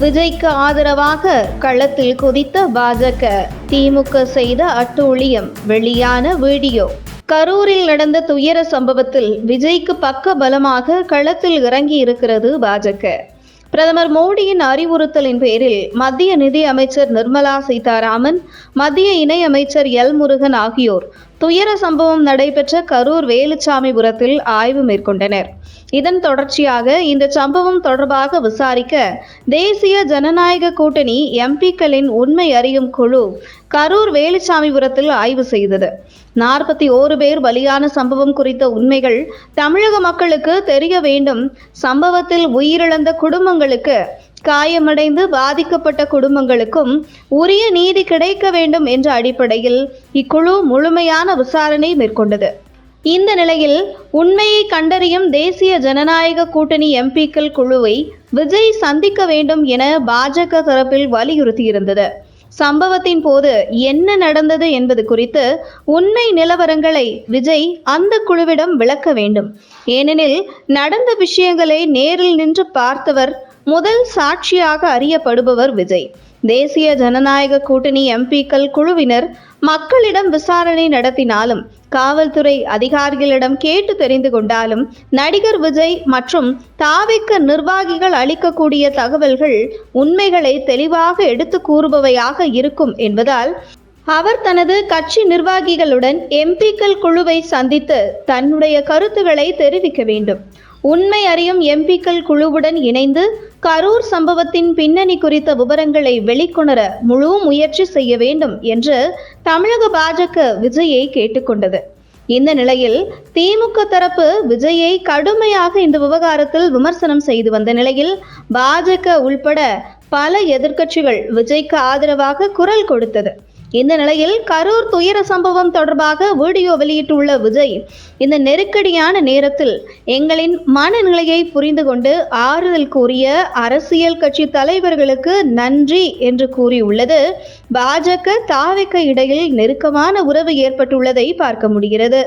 விஜய்க்கு ஆதரவாக களத்தில் குதித்த பாஜக. திமுக செய்த அட்டூழியம் வெளியான வீடியோ. கரூரில் நடந்த துயர சம்பவத்தில் விஜய்க்கு பக்க பலமாக களத்தில் இறங்கி இருக்கிறது பாஜக. பிரதமர் மோடியின் அறிவுறுத்தலின் பேரில் மத்திய நிதி அமைச்சர் நிர்மலா சீதாராமன் மத்திய இணை அமைச்சர் எல் முருகன் ஆகியோர் துயர சம்பவம் நடைபெற்ற கரூர் வேலுச்சாமிபுரத்தில் ஆய்வு மேற்கொண்டனர். இதன் தொடர்ச்சியாக இந்த சம்பவம் தொடர்பாக விசாரிக்க தேசிய ஜனநாயக கூட்டணி எம்பிக்களின் உண்மை அறியும் குழு கரூர் வேலுச்சாமிபுரத்தில் ஆய்வு செய்தது. நாற்பத்தி ஓரு பேர் பலியான சம்பவம் குறித்த உண்மைகள் தமிழக மக்களுக்கு தெரிய வேண்டும். சம்பவத்தில் உயிரிழந்த குடும்பங்களுக்கு காயமடைந்து பாதிக்கப்பட்ட குடும்பங்களுக்கும் உரிய நீதி கிடைக்க வேண்டும் என்ற அடிப்படையில் இக்குழு முழுமையான விசாரணை மேற்கொண்டது. இந்த நிலையில் உண்மையை கண்டறியும் தேசிய ஜனநாயக கூட்டணி எம்பிக்கள் குழுவை விஜய் சந்திக்க வேண்டும் என பாஜக தரப்பில் வலியுறுத்தியிருந்தது. சம்பவத்தின் போது என்ன நடந்தது என்பது குறித்து உண்மை நிலவரங்களை விஜய் அந்த குழுவிடம் விளக்க வேண்டும். ஏனெனில் நடந்த விஷயங்களை நேரில் நின்று பார்த்தவர் முதல் சாட்சியாக அறியப்படுபவர் விஜய். தேசிய ஜனநாயக கூட்டணி எம்பிக்கள் குழுவினர் மக்களிடம் விசாரணை நடத்தினாலும் காவல்துறை அதிகாரிகளிடம் கேட்டு தெரிந்து கொண்டாலும் நடிகர் விஜய் மற்றும் தாவிக்க நிர்வாகிகள் அளிக்கக்கூடிய தகவல்கள் உண்மைகளை தெளிவாக எடுத்து கூறுபவையாக இருக்கும் என்பதால் அவர் தனது கட்சி நிர்வாகிகளுடன் எம்பிக்கள் குழுவை சந்தித்து தன்னுடைய கருத்துக்களை தெரிவிக்க வேண்டும். உண்மை அறியும் எம்பிக்கள் குழுவுடன் இணைந்து கரூர் சம்பவத்தின் பின்னணி குறித்த விவரங்களை வெளிக்கொணர முழு முயற்சி செய்ய வேண்டும் என்று தமிழக பாஜக விஜயை கேட்டுக்கொண்டது. இந்த நிலையில் திமுக தரப்பு விஜயை கடுமையாக இந்த விவகாரத்தில் விமர்சனம் செய்து வந்த நிலையில் பாஜக உள்பட பல எதிர்க்கட்சிகள் விஜய்க்கு ஆதரவாக குரல் கொடுத்தது. இந்த நிலையில் கரூர் துயர சம்பவம் தொடர்பாக வீடியோ வெளியிட்டுள்ள விஜய் இந்த நெருக்கடியான நேரத்தில் எங்களின் மனநிலையை புரிந்து கொண்டு ஆறுதல் கூறிய அரசியல் கட்சி தலைவர்களுக்கு நன்றி என்று கூறியுள்ளது. பாஜக தாவிக்க இடையில் நெருக்கமான உறவு ஏற்பட்டுள்ளதை பார்க்க முடிகிறது.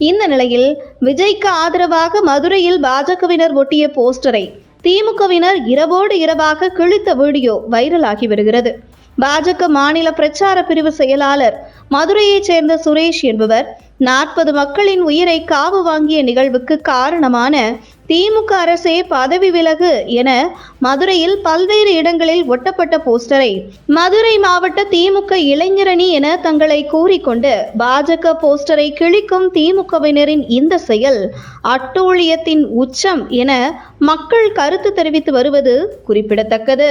இந்த நிலையில் விஜய்க்கு ஆதரவாக மதுரையில் பாஜகவினர் ஒட்டிய போஸ்டரை திமுகவினர் இரவோடு இரவாக கிழித்த வீடியோ வைரலாகி வருகிறது. பாஜக மாநில பிரச்சார பிரிவு செயலாளர் மதுரையைச் சேர்ந்த சுரேஷ் என்பவர் நாற்பது மக்களின் உயிரை காவு வாங்கிய நிகழ்வுக்கு காரணமான திமுக அரசே பதவி விலகு என மதுரையில் பல்வேறு இடங்களில் ஒட்டப்பட்ட போஸ்டரை மதுரை மாவட்ட திமுக இளைஞரணி என தங்களை கூறிக்கொண்டு பாஜக போஸ்டரை கிழிக்கும் திமுகவினரின் இந்த செயல் அட்டூழியத்தின் உச்சம் என மக்கள் கருத்து தெரிவித்து வருவது குறிப்பிடத்தக்கது.